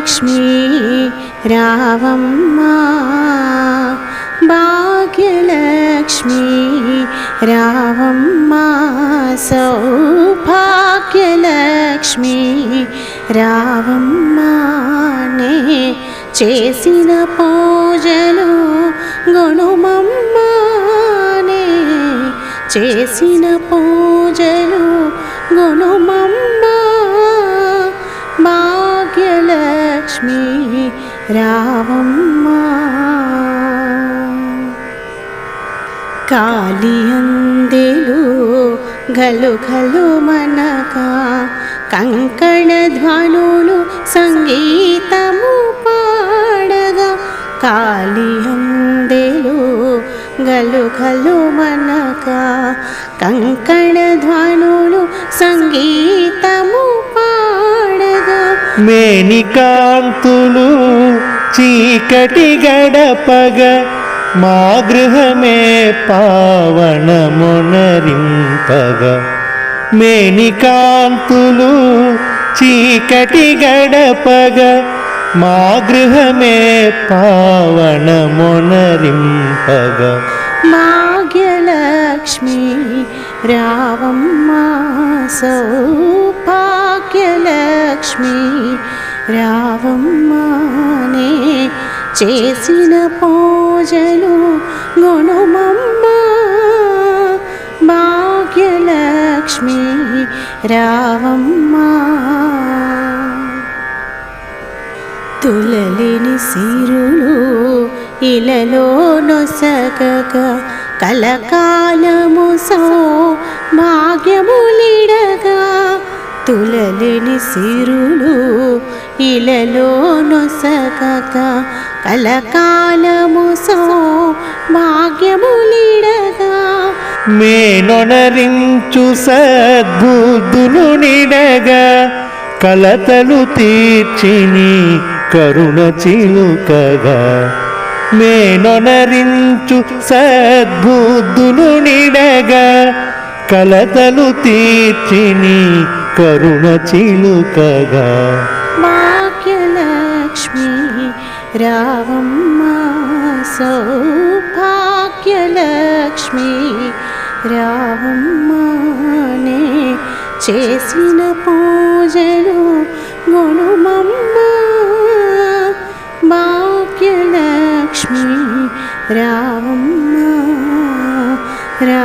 లక్ష్మీ రావమ్మా భాగ్యలక్ష్మీ రావమ్మా సౌభాగ్యలక్ష్మీ రావమ్మా నే చేసిన పూజలు గుణమమ్మానే చేసిన పూజలు గుణమమ్మా భాగ్యలక్ష్మి రావమ్మా. కాళియందెలు గలు గలు మనక కంకణ ధ్వనులు సంగీతము పాడగా కాళియందెలు గలు గలు మనక కంకణ ధ్వనులు సంగీత మేనికాంతులు చీకటి గడపగ మా గృహమే పావనమునరింపగ. మేనికాంతులు చీకటి గడపగ మా గృహమే పావనమునరింపగ. భాగ్యలక్ష్మి రావమ్మా సౌభాగ్యలక్ష్మి రావమ్మానే చేసిన పూజలు గుణమమ్మ. భాగ్యలక్ష్మి రావమ్మ. తులలిని సిరులు ఇలలో నొసగక కలకాలము సో భాగ్యములిడగా తులలిని సిరులు ఇలలో నొసగక కలకాలము సో భాగ్యములిడగా. మేనొనరించు సద్బుద్ధులు నిడగా కలతలు తీర్చిని కరుణ చిలుకగా. మేనొనరించు సద్బుద్ధులు నిడగా కలతలు తీర్చిని కరుణ చిలుకగా. భాగ్యలక్ష్మి రావమ్మ సౌభాగ్యలక్ష్మి రావమ్మనే చేసిన పూజలు గుణమమ్మ భాగ్యలక్ష్మి రావమ్మ రా